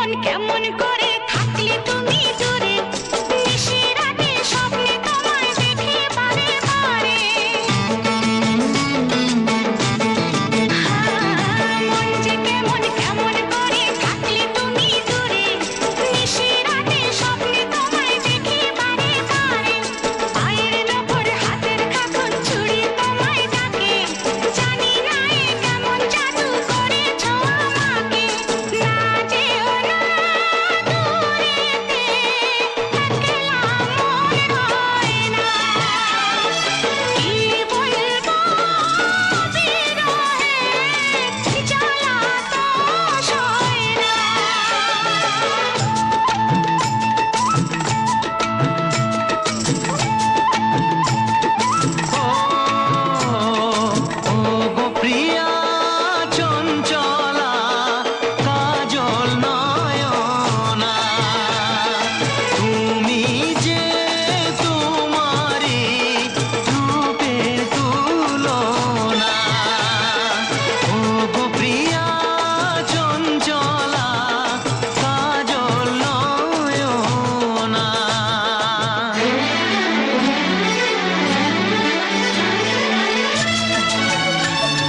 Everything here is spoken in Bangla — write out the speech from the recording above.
মন কেমন করে থাকলে তুমি?